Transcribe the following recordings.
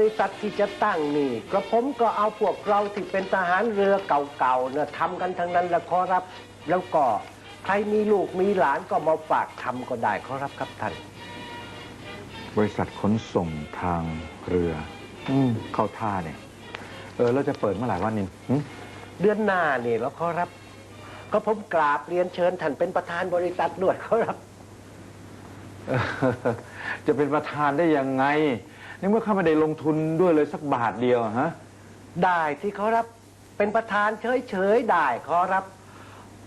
ริษัทที่จะตั้งนี่กระผมก็เอาพวกเราที่เป็นทหารเรือเก่าๆเนี่ยทำกันทั้งนั้นแหละขอรับ แล้วก็ใครมีลูกมีหลานก็มาฝากทำก็ได้ขอรับครับท่าน บริษัทขนส่งทางเรืออืมเข้าท่าเนี่ย เออแล้วจะเปิดเมื่อไหร่วะนินหึเดือนหน้านี่แล้วขอรับ ก็ผมกราบเรียนเชิญท่านเป็นประธานบริษัทด้วยขอรับเออจะเป็นประธานได้ยังไง ในเมื่อข้าไม่ได้ลงทุนด้วยเลยสักบาทเดียวอะฮะ ได้ที่ขอรับ เป็นประธานเฉยๆได้ขอรับ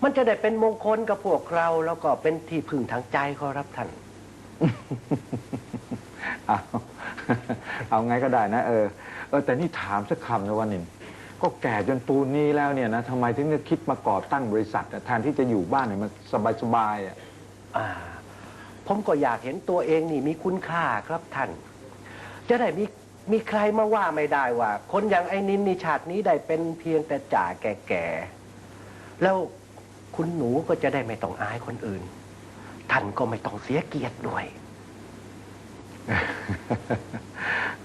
มันจะได้เป็นมงคลกับพวกเราแล้วก็เป็นที่พึ่งทางใจขอรับท่าน เอา เอาไงก็ได้นะเออเออแต่นี่ถามสักคำนะว่านิน ก็แก่จนปูนนี้แล้วเนี่ยนะทำไมถึงจะคิดมาก่อตั้งบริษัทอะแทนที่จะอยู่บ้านเนี่ยมันสบายๆอะ อ่าผมก็อยากเห็นตัวเองนี่มีคุณค่าครับท่าน จะได้มีมีใครมาว่าไม่ได้ว่า คนอย่างไอ้นินนิชาตินี้ได้เป็นเพียงแต่จ่าแก่ๆแล้วคุณหนูก็จะได้ไม่ต้องอายคนอื่น ท่านก็ไม่ต้องเสียเกียรติด้วย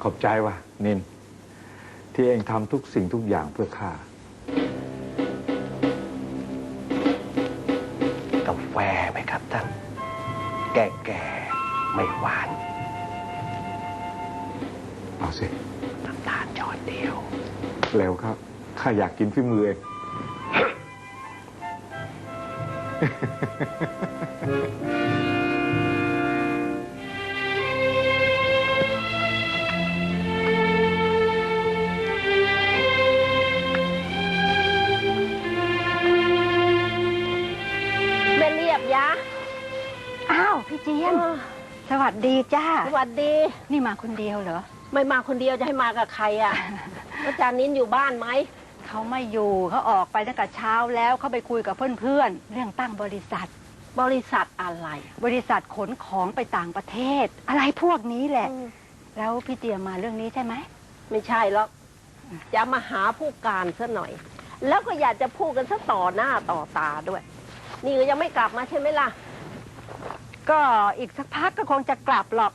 ขอบใจว่ะ นิน ที่เองทำทุกสิ่งทุกอย่างเพื่อข้ากาแฟไหมครับท่าน แก่ เร็วครับ ข้าอยากกินฝีมือเองแม่เรียบยะอ้าว พี่เจียมสวัสดีจ้า สวัสดี นี่มาคนเดียวเหรอ ไม่มาคนเดียวจะให้มากับใครอะ อาจารย์นิ้นอยู่บ้านไหมเขาไม่อยู่เขาออกไปตั้งแต่เช้าแล้วเขาไปคุยกับเพื่อนๆเรื่องตั้งบริษัท บริษัทอะไร บริษัทขนของไปต่างประเทศ อะไรพวกนี้แหละอืมแล้วพี่เจียมมาเรื่องนี้ใช่ไหมไม่ใช่หรอกจะมาหาผู้การซะหน่อย แล้วก็อยากจะพูดกันซะต่อหน้าต่อตาด้วย นี่ก็ยังไม่กลับมาใช่ไหมล่ะ ก็อีกสักพักก็คงจะกลับหรอก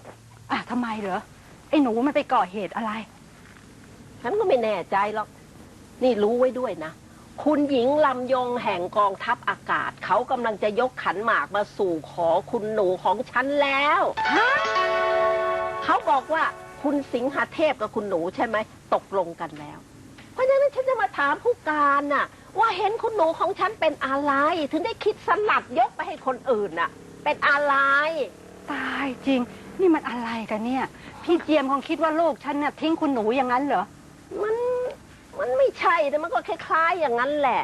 อะทำไมเหรอไอ้หนูมันไปก่อเหตุอะไร ฉันก็ไม่แน่ใจหรอก นี่รู้ไว้ด้วยนะ คุณหญิงลำยงแห่งกองทัพอากาศ เขากำลังจะยกขันหมากมาสู่ขอคุณหนูของฉันแล้วเขาบอกว่าคุณสิงหเทพกับคุณหนูใช่ไหม ตกลงกันแล้ว เพราะฉะนั้นฉันจะมาถามผู้การน่ะ ว่าเห็นคุณหนูของฉันเป็นอะไร ถึงได้คิดสลัดยกไปให้คนอื่นน่ะ เป็นอะไร ตายจริง นี่มันอะไรกันเนี่ย พี่เจียมคงคิดว่าลูกฉันน่ะทิ้งคุณหนูอย่างนั้นเหรอ มันไม่ใช่แต่มันก็คล้ายๆอย่างนั้นแหละ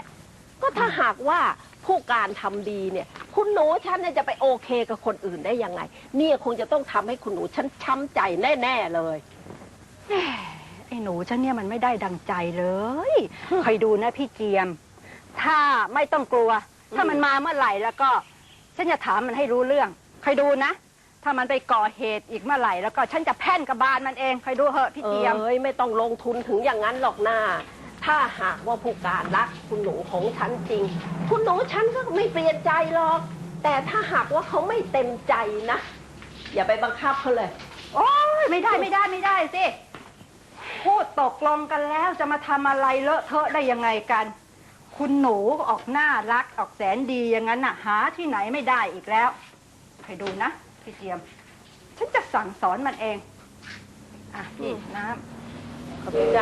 ก็ถ้าหากว่าผู้การทำดีเนี่ย คุณหนูฉันเนี่ยจะไปโอเคกับคนอื่นได้ยังไง เนี่ยคงจะต้องทำให้คุณหนูฉันช้ำใจแน่ๆเลยไอ้หนูฉันเนี่ยมันไม่ได้ดังใจเลยคอยดูนะพี่เจียม ถ้าไม่ต้องกลัว ถ้ามันมาเมื่อไหร่แล้วก็ ฉันจะถามมันให้รู้เรื่องคอยดูนะ ถ้ามันไปก่อเหตุอีกเมื่อไหร่แล้วก็ฉันจะแพ่นกระบาลมันเองคอยดูเหอะพี่เอเจียม้ยไม่ต้องลงทุนถึงอย่างนั้นหรอกนาถ้าหากว่าผู้การรักคุณหนูของฉันจริง คุณหนูฉันก็ไม่เปลี่ยนใจหรอก แต่ถ้าหากว่าเขาไม่เต็มใจนะ อย่าไปบังคับเขาเลย โอ้ยไม่ได้ไม่ได้ไม่ได้สิพูดตกลงกันแล้วจะมาทำอะไรเลอะเทอะได้ยังไงกัน คุณหนูออกน่ารักออกแสนดีอย่างนั้นน่ะ หาที่ไหนไม่ได้อีกแล้วคอยดูนะ พี่เจียม ฉันจะสั่งสอนมันเอง อะพี่อืมน้ขอบใจ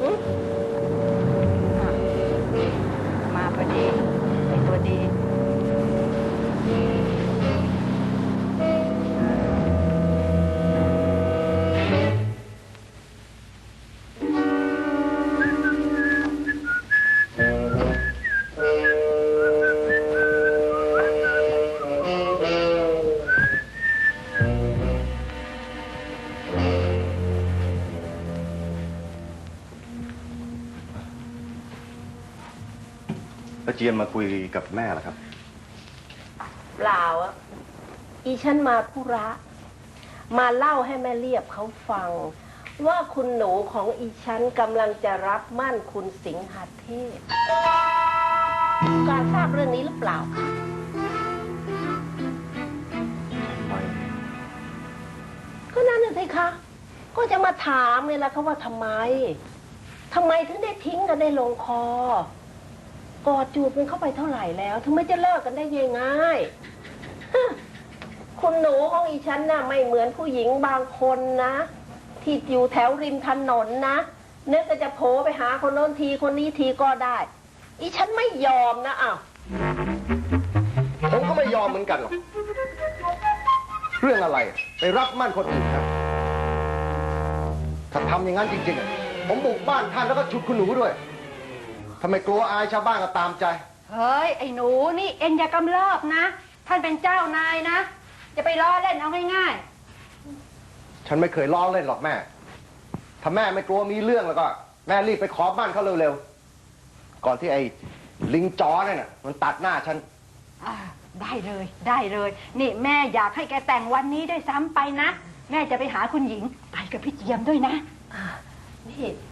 หึ แล้วเจียมมาคุยกับแม่เหรอครับ เปล่าอะอีฉันมาธุระ มาเล่าให้แม่เรียบเขาฟัง ว่าคุณหนูของอีฉันกำลังจะรับมั่นคุณสิงหเทพ การทราบเรื่องนี้หรือเปล่าคะก็นั่นน่ะสิคะ ก็จะมาถามไงล่ะเขาว่าทำไมทำไมถึงได้ทิ้งกันได้ลงคอ กอดจูบกันเข้าไปเท่าไหร่แล้วถึงไม่จะเลิกกันได้ง่ายๆฮะคุณหนูของอีฉันน่ะไม่เหมือนผู้หญิงบางคนนะ ที่อยู่แถวริมถนนนะนึกก็จะโผล่ไปหาคนโน้นทีคนนี้ทีก็ได้ อีฉันไม่ยอมนะอ้าวผมก็ไม่ยอมเหมือนกันหรอก เรื่องอะไรไปรับมั่นคนอื่นนะถ้าทำอย่างนั้นจริงๆอะผมบุกบ้านท่านแล้วก็ฉุดคุณหนูด้วย ทำไมกลัวอายชาวบ้านก็ตามใจ เฮ้ย ไอ้หนูนี่เอ็งอย่ากำเริบนะ ท่านเป็นเจ้านายนะ จะไปล้อเล่นเอาง่ายฉันไม่เคยล้อเล่นหรอกแม่ ถ้าแม่ไม่กลัวมีเรื่องแล้วก็ แม่รีบไปขอบ้านเขาเร็วๆ ก่อนที่ไอ้ลิงจอเนี่ยน่ะมันตัดหน้าฉัน ๆอ่าได้เลยได้เลย นี่แม่อยากให้แกแต่งวันนี้ด้วยซ้ำไปนะ แม่จะไปหาคุณหญิง ไปกับพี่เจียมด้วยนะ นี่